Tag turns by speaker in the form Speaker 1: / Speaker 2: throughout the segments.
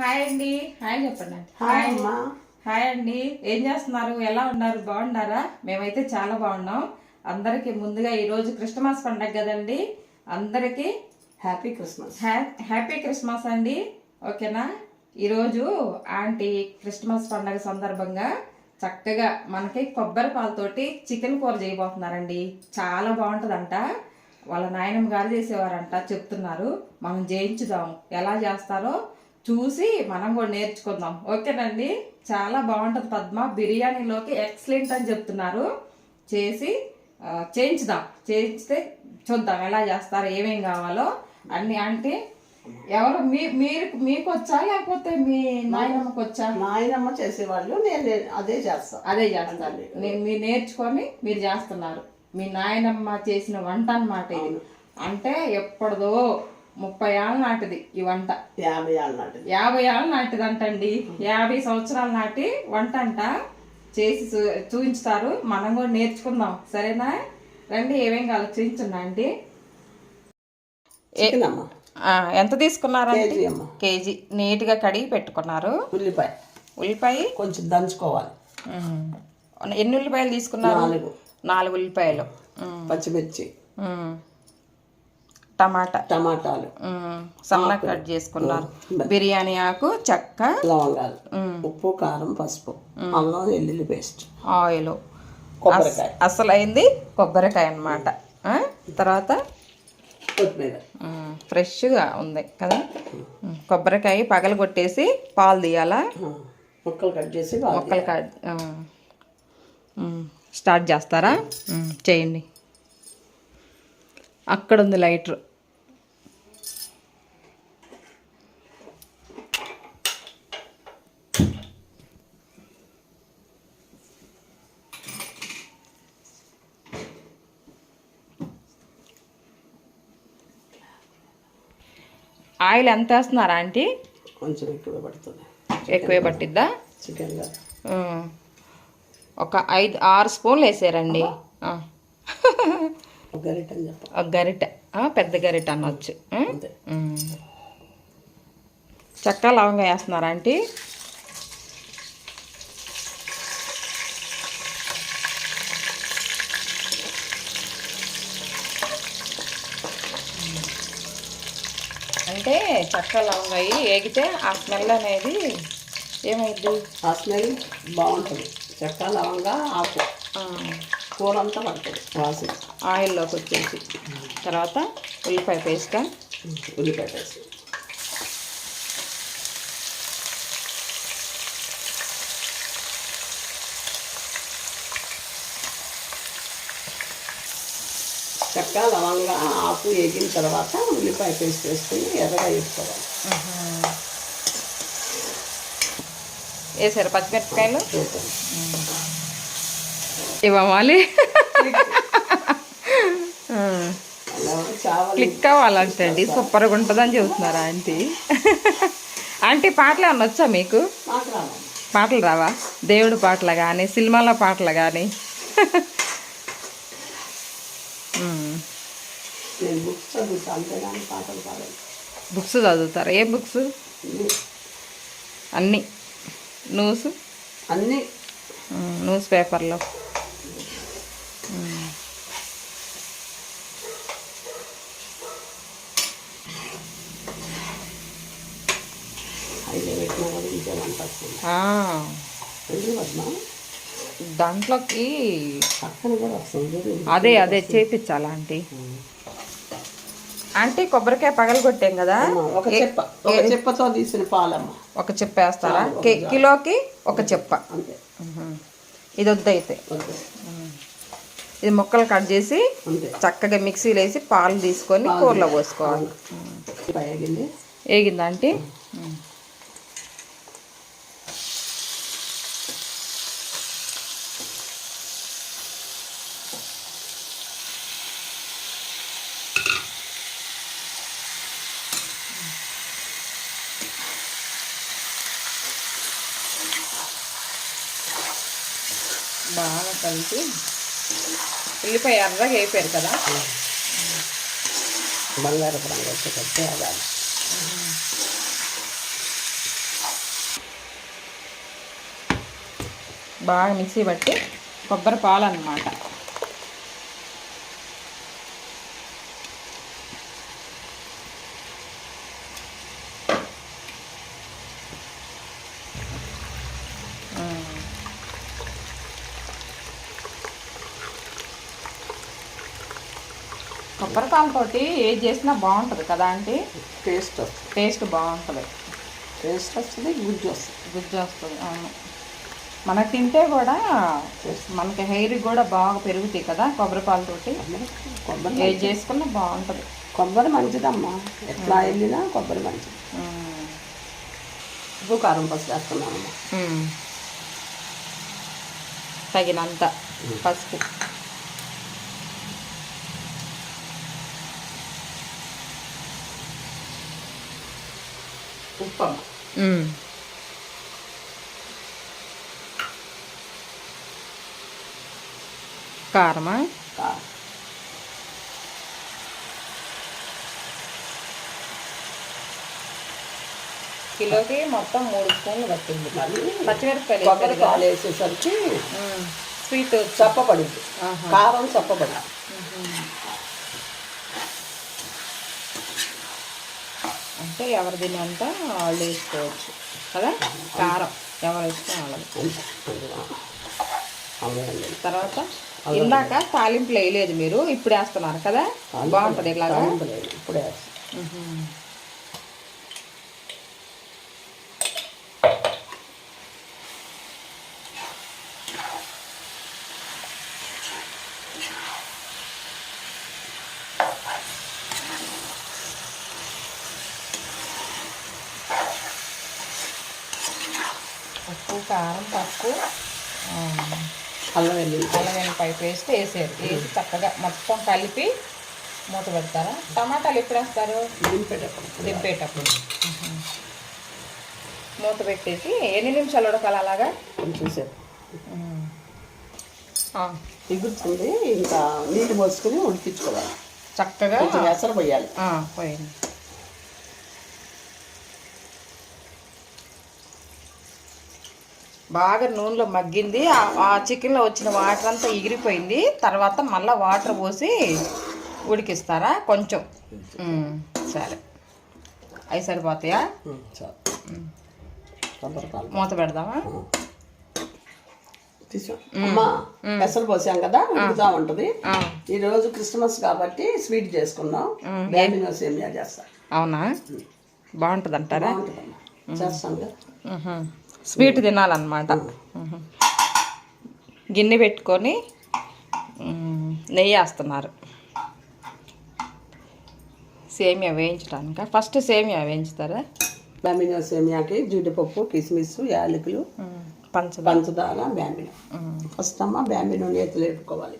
Speaker 1: Hi అండి. Hi చెప్పండి.
Speaker 2: Hi అమ్మా.
Speaker 1: హాయ్ అండి. ఏం చేస్తున్నారు? ఎలా ఉన్నారు? బాగున్నారా? మేమైతే చాలా బాగున్నాం. అందరికి ముందుగా ఈ రోజు క్రిస్టమస్ పండగ కదండి. అందరికి
Speaker 2: హ్యాపీ క్రిస్మస్
Speaker 1: హ్యాపీ క్రిస్మస్ అండి. ఓకేనా? ఈరోజు ఆంటీ క్రిస్మస్ పండగ సందర్భంగా చక్కగా మనకి కొబ్బరి పాలతోటి చికెన్ కూర చేయబోతున్నారండి. చాలా బాగుంటుందంట. వాళ్ళ నాయనమ్మ గారు చేసేవారంట చెప్తున్నారు. మనం చేయించుదాం ఎలా చేస్తారో చూసి మనం కూడా నేర్చుకుందాం. ఓకేనండి? చాలా బాగుంటుంది పద్మ. బిర్యానీలోకి ఎక్సలెంట్ అని చెప్తున్నారు. చేసి చేయించుదాం. చేయిస్తే చూద్దాం ఎలా చేస్తారో ఏమేం కావాలో. అన్ని అంటే ఎవరు మీ మీరు మీకు వచ్చా లేకపోతే మీ నాయనమ్మకి వచ్చా
Speaker 2: నాయనమ్మ చేసేవాళ్ళు నేను అదే చేస్తా.
Speaker 1: అదే చేస్తారు నేను మీరు నేర్చుకొని మీరు చేస్తున్నారు. మీ నాయనమ్మ చేసిన వంట అన్నమాట ఇది. అంటే ఎప్పటిదో ముప్పై ఏళ్ళ నాటిది ఈ వంట.
Speaker 2: యాభై ఏళ్ళ నాటిది.
Speaker 1: యాభై ఏళ్ళ నాటిది అంటండి యాభై సంవత్సరాల నాటి వంట అంట చేసి చూపించుతారు మనం కూడా నేర్చుకుందాం. సరేనా? రండి ఏమేం కావాలి చూపించున్నా అండి. ఎంత తీసుకున్నారండి?
Speaker 2: కేజీ
Speaker 1: నీట్గా కడిగి పెట్టుకున్నారు.
Speaker 2: ఉల్లిపాయ.
Speaker 1: ఉల్లిపాయ?
Speaker 2: కొంచెం దంచుకోవాలి.
Speaker 1: ఎన్ని ఉల్లిపాయలు తీసుకున్నారు?
Speaker 2: నాలుగు.
Speaker 1: నాలుగు ఉల్లిపాయలు.
Speaker 2: పచ్చిమిర్చి.
Speaker 1: టమాటా.
Speaker 2: టమాటాలు.
Speaker 1: ఉమ్. సన్నగా కట్ చేసుకున్నారు. బిర్యానీ ఆకు చెక్క
Speaker 2: లవంగాలు. ఉప్పు కారం పసుపు. అల్లం వెల్లుల్లి పేస్ట్.
Speaker 1: ఆయిల్.
Speaker 2: కొబ్బరికాయ.
Speaker 1: అసలు అయింది కొబ్బరికాయ అన్నమాట. ఆ? తర్వాత
Speaker 2: కొత్తిమీర.
Speaker 1: ఫ్రెష్గా ఉంది కదా? కొబ్బరికాయ పగలు కొట్టేసి పాలు తీయాలా?
Speaker 2: ముక్కలు కట్ చేసి
Speaker 1: మొక్కలు కా ఉమ్. ఉమ్, స్టార్ట్ చేస్తారా? చేయండి. అక్కడ ఉంది లైటర్. ఆయిల్ ఎంత వేస్తున్నారా ఆంటీ?
Speaker 2: కొంచెం ఎక్కువ పడుతుంది.
Speaker 1: ఎక్కువే పట్టిద్దా?
Speaker 2: చికెన్.
Speaker 1: ఒక ఐదు ఆరు స్పూన్లు వేసారండి.
Speaker 2: గరిట
Speaker 1: ఒక గరిటె. పెద్ద గరిటె అనొచ్చు. ఉమ్.
Speaker 2: అంతే.
Speaker 1: ఉమ్. చెక్క లవంగా వేస్తున్నారా ఆంటీ అంటే చెక్క లవంగా అయ్యి ఏగితే ఆ స్మెల్ అనేది ఏమైద్ది?
Speaker 2: ఆ స్మెల్ బాగుంటుంది. చెక్క లవంగా ఆకు.
Speaker 1: ఆ,
Speaker 2: కూర అంతా పడుతుంది వాసన
Speaker 1: ఆయిల్లోకి వచ్చేసి. తర్వాత ఉల్లిపాయ పేస్ట్?
Speaker 2: ఉల్లిపాయ పేస్ట్. చెక్క లవంగా ఆకు వేగిన తర్వాత ఉల్లిపాయ పేస్ట్ వేసుకుని ఎర్రగా వేసుకోవాలి.
Speaker 1: వేసారు పచ్చిమిరపకాయలు. ఇవ్వాలి. క్లిక్ అవ్వాలంటండి సూపర్గా ఉంటుందని చెబుతున్నారు ఆంటీ. ఆంటీ పాటలు ఏమన్నా వచ్చా మీకు? పాటలు రావా? దేవుడి పాటలు కానీ సినిమాల పాటలు కానీ
Speaker 2: నేను బుక్స్ చదువుతాను అంతేగాని పాటలు
Speaker 1: బుక్స్ చదువుతారు? ఏ బుక్స్? అన్నీ. న్యూస్?
Speaker 2: అన్నీ.
Speaker 1: న్యూస్ పేపర్లో. దాంట్లోకి. అదే అదే చేపించాలా ఆంటీ? ఆంటీ కొబ్బరికాయ పగలు కొట్టాం కదా
Speaker 2: ఒక చెప్ప ఒక చెప్పతో తీసిన పాలమ్మ.
Speaker 1: ఒక చెప్ప వేస్తారా కిలోకి ఒక చెప్ప. ఇది వద్దు అయితే ఇది ముక్కలు కట్ చేసి చక్కగా మిక్సీలో వేసి పాలు తీసుకొని కూరలో పోసుకోవాలి.
Speaker 2: పైగింది
Speaker 1: వేగిందా కలిపి ఉల్లిపాయ ఎర్రగా అయిపోయారు కదా.
Speaker 2: బంగారు రంగు
Speaker 1: బాగా మిక్సీ పట్టి కొబ్బరి పాలు అన్నమాట కొబ్బరి పాలతోటి ఏది చేసినా బాగుంటుంది కదా అంటే
Speaker 2: టేస్ట్ వస్తుంది.
Speaker 1: టేస్ట్ బాగుంటుంది.
Speaker 2: టేస్ట్ వస్తుంది గుజ్జు వస్తుంది.
Speaker 1: గుజ్జు వస్తుంది అవును. మనకు తింటే కూడా మనకి హెయిర్ కూడా బాగా పెరుగుతాయి కదా కొబ్బరి పాలతోటి.
Speaker 2: కొబ్బరి
Speaker 1: ఏది చేసుకున్నా బాగుంటుంది.
Speaker 2: కొబ్బరి మంచిదమ్మా. ఎట్లా వెళ్ళినా కొబ్బరి మంచిది.
Speaker 1: ఉమ్.
Speaker 2: ఉప్పు కారం పసుపు వేస్తున్నానమ్మా
Speaker 1: ఉమ్. తగినంత పసుపు.
Speaker 2: ఉప్పు.
Speaker 1: కారమా
Speaker 2: కారం
Speaker 1: కిలోకి మొత్తం మూడు స్పూన్లు పట్టింది పచ్చిమిరపకాయలు
Speaker 2: కొబ్బరి? పాలు వేసేసరికి.
Speaker 1: స్వీట్
Speaker 2: చప్పబడింది. కారం చప్పబడింది
Speaker 1: అంటే ఎవరి తినంత వాళ్ళు వేసుకోవచ్చు. కదా? కారం. ఎవరు ఇష్టం వాళ్ళది. తర్వాత ఇందాక తాలింపులు వేయలేదు మీరు ఇప్పుడు వేస్తున్నారు కదా? బాగుంటుంది ఇలాగా
Speaker 2: ఇప్పుడే
Speaker 1: ఉప్పు కారం పసుపు ఆ,
Speaker 2: అల్లం వెల్లుల్లి
Speaker 1: అల్లం వెల్లిపాయ పేస్ట్ వేసారు వేసి చక్కగా మొత్తం కలిపి మూత పెడతారా? టమాటాలు ఎప్పుడు వేస్తారు?
Speaker 2: దింపేటప్పుడు.
Speaker 1: దింపేటప్పుడు. మూత పెట్టేసి ఎన్ని నిమిషాలు ఉడకాలి అలాగా? ఆ,
Speaker 2: ఎగురుతుంది ఇంకా నీళ్ళు పోసుకొని ఉడికించుకోవాలి.
Speaker 1: చక్కగా
Speaker 2: ఎసరు పోయాలి.
Speaker 1: పోయింది. బాగా నూనెలో మగ్గింది. ఆ- చికెన్లో వచ్చిన వాటర్ అంతా ఎగిరిపోయింది తర్వాత మళ్ళీ వాటర్ పోసి ఉడికిస్తారా? కొంచెం. సరే. అవి సరిపోతాయా? మూత పెడదామా?
Speaker 2: పెసలు పోసాం కదా ఉడుకుతా ఉంటుంది. ఈ రోజు క్రిస్మస్ కాబట్టి స్వీట్ చేసుకున్నాం బ్యామినో సేమియా చేస్తాం.
Speaker 1: అవునా? బాగుంటుంది అంటారా
Speaker 2: చేస్తాం కదా.
Speaker 1: స్వీట్ తినాలన్నమాట. గిన్నె పెట్టుకొని నెయ్యి వేస్తున్నారు. సేమియా వేయించడానిక? ఫస్ట్ సేమియా వేయించుతారా?
Speaker 2: బ్యామినో సేమియాకి జీడిపప్పు కిస్మిస్ యాలకులు
Speaker 1: పంచదార.
Speaker 2: పంచదార బ్యామినో ఫస్ట్ అమ్మ బ్యామినో నేతులు వేపుకోవాలి.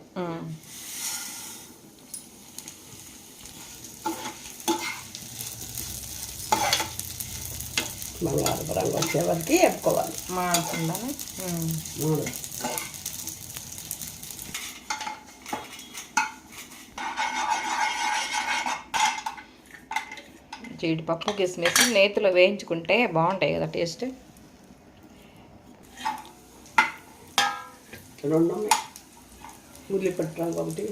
Speaker 2: బంగారు రంగు వచ్చే వరకు వేపుకోవాలి
Speaker 1: మాడుతుందని మ్,
Speaker 2: మూడు
Speaker 1: జీడిపప్పు కిస్మిస్ నేతిలో వేయించుకుంటే బాగుంటాయి కదా టేస్ట్.
Speaker 2: రెండు ఉల్లిపట్టు రంగు ఒకటి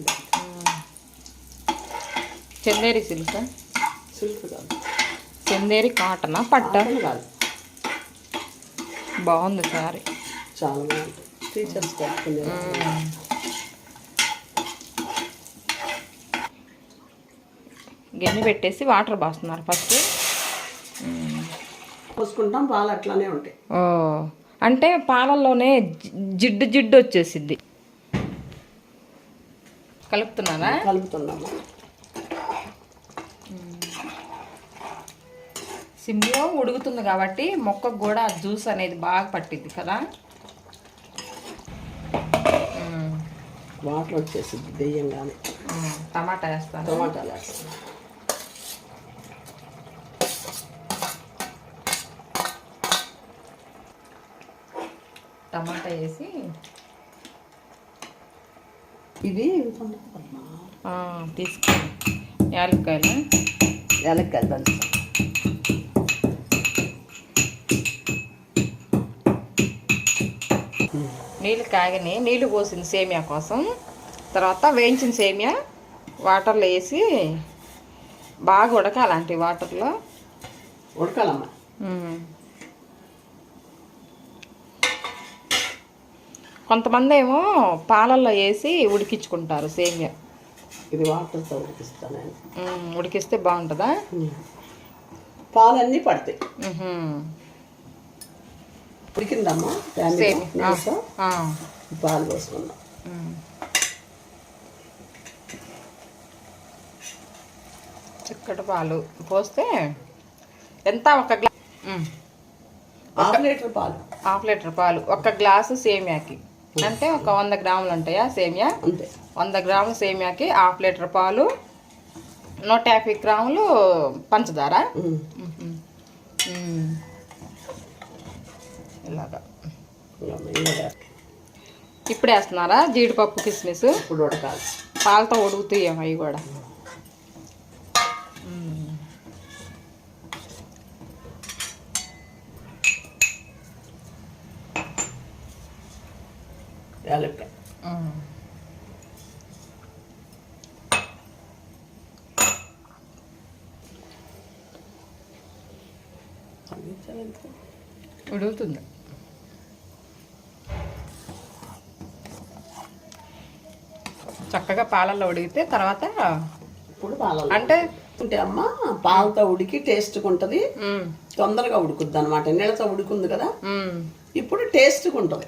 Speaker 1: చందేరి సిల్క్.
Speaker 2: సిల్క్ కాదు.
Speaker 1: చందేరి కాటనా? పట్ట?
Speaker 2: కాదు
Speaker 1: బాగుంది. సారీ
Speaker 2: చాలా టీచర్స్
Speaker 1: గిన్నె పెట్టేసి వాటర్ పోస్తున్నారు ఫస్ట్.
Speaker 2: పోసుకుంటాం పాలు అట్లానే ఉంటాయి.
Speaker 1: ఓ అంటే పాలల్లోనే జిడ్డు జిడ్డు వచ్చేసిద్ది. కలుపుతున్నారా?
Speaker 2: కలుపుతున్నాము.
Speaker 1: సిమ్లో ఉడుకుతుంది కాబట్టి మొక్కకు కూడా జ్యూస్ అనేది బాగా పట్టిద్ది కదా.
Speaker 2: వాటర్ వచ్చేసింది దెయ్యంగానే.
Speaker 1: టమాటా వేస్తాను.
Speaker 2: టమాటాలు వేస్తాం
Speaker 1: టమాటా వేసి
Speaker 2: ఇవి
Speaker 1: ఆ, తీసుకోండి యాలక్కాయలు.
Speaker 2: ఏలక్కాయలు
Speaker 1: నీళ్ళు కాగని నీళ్ళు పోసింది సేమియా కోసం. తర్వాత వేయించిన సేమియా వాటర్లో వేసి బాగా ఉడకాలంటి వాటర్లో.
Speaker 2: ఉడకాలమ్మా.
Speaker 1: మ్మ్. కొంతమంది ఏమో పాలల్లో వేసి ఉడికించుకుంటారు సేమియా.
Speaker 2: ఇది వాటర్తో ఉడికిస్తాను.
Speaker 1: ఉడికిస్తే బాగుంటుందా?
Speaker 2: పాలన్నీ పడతాయి. ఉడికిందమ్మా. పాలు పోసుకుందాం.
Speaker 1: చిక్కటి పాలు పోస్తే ఎంత ఒక గ్లా మ్మ్.
Speaker 2: హాఫ్ లీటర్ పాలు.
Speaker 1: హాఫ్ లీటర్ పాలు ఒక గ్లాసు సేమియాకి. అంటే ఒక వంద గ్రాములు ఉంటాయా సేమియా? వంద గ్రాముల సేమియాకి హాఫ్ లీటర్ పాలు నూట యాభై గ్రాములు పంచదార. ఇలాగా. ఇప్పుడు వేస్తున్నారా జీడిపప్పు కిస్మిస్?
Speaker 2: ఇప్పుడు ఉడకాలి
Speaker 1: పాలతో ఉడుకుతాయి అవి కూడా.
Speaker 2: యాలక్కాయ
Speaker 1: మ్మ్. చక్కగా పాలల్లో ఉడికితే తర్వాత
Speaker 2: ఇప్పుడు పాలు
Speaker 1: అంటే
Speaker 2: అంటే అమ్మ పాలతో ఉడికి టేస్ట్గా ఉంటుంది. తొందరగా ఉడుకుద్ది అనమాట నీళ్ళతో ఉడుకుంది కదా. ఇప్పుడు టేస్ట్గా ఉంటుంది.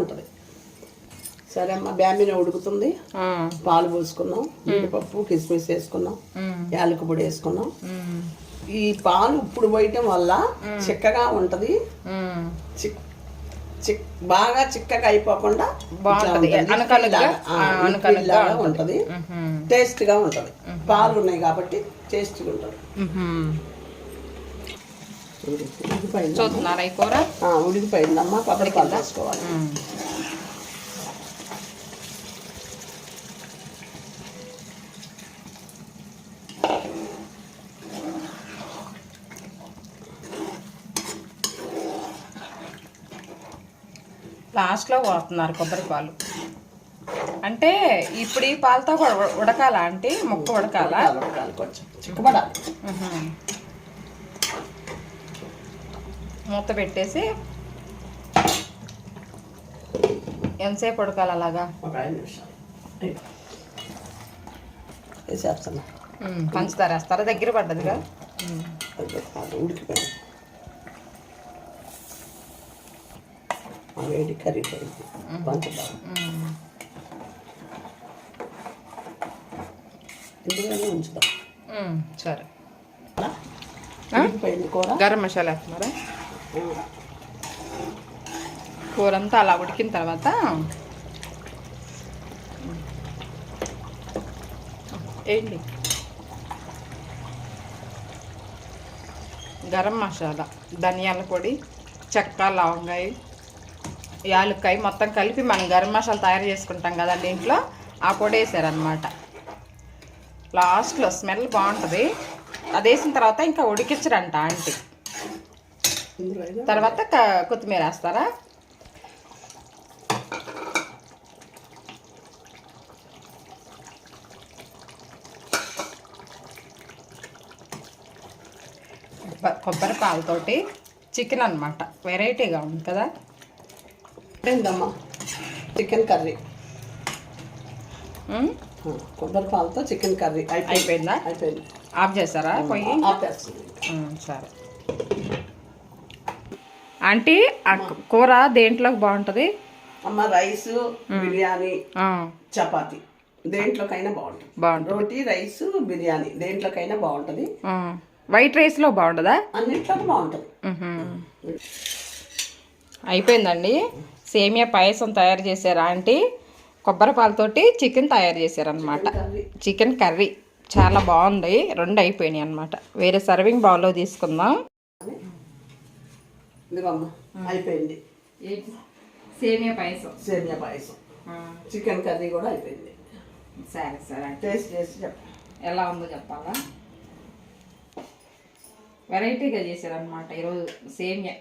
Speaker 2: ఉంటుంది. సరే అమ్మ బ్యామిన ఉడుకుతుంది. పాలు పోసుకున్నాం. జీడిపప్పు కిస్మిస్ వేసుకున్నాం. యాలక పొడి వేసుకున్నాం. ఈ పాలు ఇప్పుడు పోయటం వల్ల చిక్కగా ఉంటుంది. చిక్ చిక్ బాగా చిక్కగా అయిపోకుండా
Speaker 1: బాగుంటది.
Speaker 2: ఇట్లా ఉంటుంది. లాగా ఉంటుంది.
Speaker 1: మ్మ్.
Speaker 2: టేస్ట్గా ఉంటుంది. పాలు ఉన్నాయి కాబట్టి టేస్ట్గా ఉంటుంది. ఉడికిపోయింది? ఉడికిపోయిందమ్మా. కొబ్బరి పాలు వేసుకోవాలి
Speaker 1: లాస్ట్లో పోతున్నారు కొబ్బరి పాలు. అంటే ఇప్పుడు ఈ పాలతో ఉడకాలా అంటే ముక్క ఉడకాలా? మ్హూ. మూత పెట్టేసి ఎంతసేపు ఉడకాలి అలాగా. పంచదార వేస్తారా? దగ్గర పడ్డదిగా?
Speaker 2: ఉడికిపోయింది. వేడి కరిగిపోయింది. పంచదార. ఇందులోనే.
Speaker 1: సరే. గరం మసాలా వేస్తున్నారా? కూర అంతా అలా ఉడికిన తర్వాత ఏంటి? గరం మసాలా ధనియాల పొడి చెక్క లవంగాయ యాలుక్కాయ మొత్తం కలిపి మనం గరం మసాలా తయారు చేసుకుంటాం కదండి ఇంట్లో ఆ పొడి వేసారనమాట లాస్ట్లో స్మెల్ బాగుంటుంది. అది వేసిన తర్వాత ఇంకా ఉడికించరంట ఆంటీ. తర్వాత కొత్తిమీర వేస్తారా? కొబ్బరి పాలతోటి చికెన్ అనమాట వెరైటీగా ఉంది కదా?
Speaker 2: అయిపోయిందమ్మా చికెన్ కర్రీ కొబ్బరి పాలతో చికెన్ కర్రీ అయిపోయింది.
Speaker 1: అయిపోయిందా? ఆఫ్ చేస్తారా పొయ్యి?
Speaker 2: ఆపేస్తుంది
Speaker 1: మ్మ్, సరే. ఆంటీ ఆ కూర దేంట్లోకి బాగుంటుంది?
Speaker 2: అమ్మ రైస్ బిర్యానీ చపాతి. దేంట్లోకైనా బాగుంటుంది.
Speaker 1: బాగుంటుంది.
Speaker 2: రోటీ రైస్ బిర్యానీ దేంట్లోకైనా బాగుంటుంది.
Speaker 1: వైట్ రైస్లో బాగుంటుందా?
Speaker 2: అన్నిట్లోకి బాగుంటుంది.
Speaker 1: అయిపోయిందండి. సేమియా పాయసం తయారు చేశారు ఆంటీ? కొబ్బరి పాలతోటి చికెన్ తయారు చేశారనమాట చికెన్ కర్రీ. చాలా బాగుంది. రెండు అయిపోయినాయి అనమాట వేరే సర్వింగ్ బౌల్లో తీసుకుందాం.
Speaker 2: అయిపోయింది.
Speaker 1: సేమియా పాయసం.
Speaker 2: సేమియా పాయసం. చికెన్ కర్రీ కూడా అయిపోయింది.
Speaker 1: సరే సరే
Speaker 2: టేస్ట్ చేసి చెప్ప.
Speaker 1: ఎలా ఉందో చెప్పాలా? వెరైటీగా చేశారనమాట ఈరోజు సేమియా.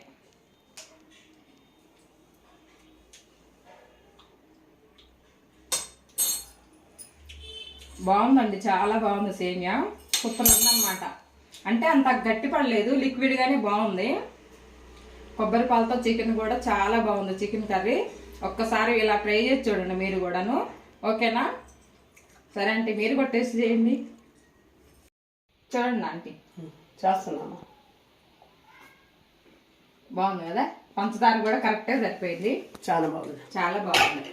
Speaker 1: బాగుందండి చాలా బాగుంది సేమియా. సూపర్ ఉందన్నమాట అంటే అంత గట్టి పడలేదు లిక్విడ్ గానే బాగుంది. కొబ్బరి పాలతో చికెన్ కూడా చాలా బాగుంది చికెన్ కర్రీ. ఒక్కసారి ఇలా ట్రై చేసి చూడండి మీరు కూడాను. ఓకేనా? సరే ఆంటీ మీరు కూడా టేస్ట్ చేయండి. చూడండి ఆంటీ.
Speaker 2: చేస్తున్నాము
Speaker 1: బాగుంది కదా? పంచదార కూడా కరెక్ట్గా సరిపోయింది.
Speaker 2: చాలా బాగుంది.
Speaker 1: చాలా బాగుంది.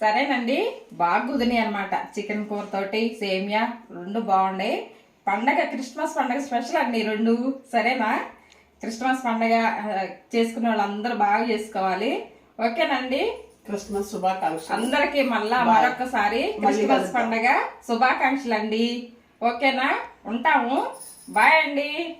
Speaker 1: సరేనండి. బాగా కుదినాయి అనమాట చికెన్ కూర తోటి సేమియా రెండు బాగున్నాయి పండగ క్రిస్మస్ పండగ స్పెషల్ అండి రెండు. సరేనా? క్రిస్మస్ పండగ చేసుకునే వాళ్ళందరూ బాగా చేసుకోవాలి. ఓకేనండి?
Speaker 2: క్రిస్మస్ శుభాకాంక్షలు.
Speaker 1: అందరికి మళ్ళా. మరొకసారి క్రిస్మస్. పండగ శుభాకాంక్షలు అండి ఓకేనా? ఉంటాము. బాయ్ అండి.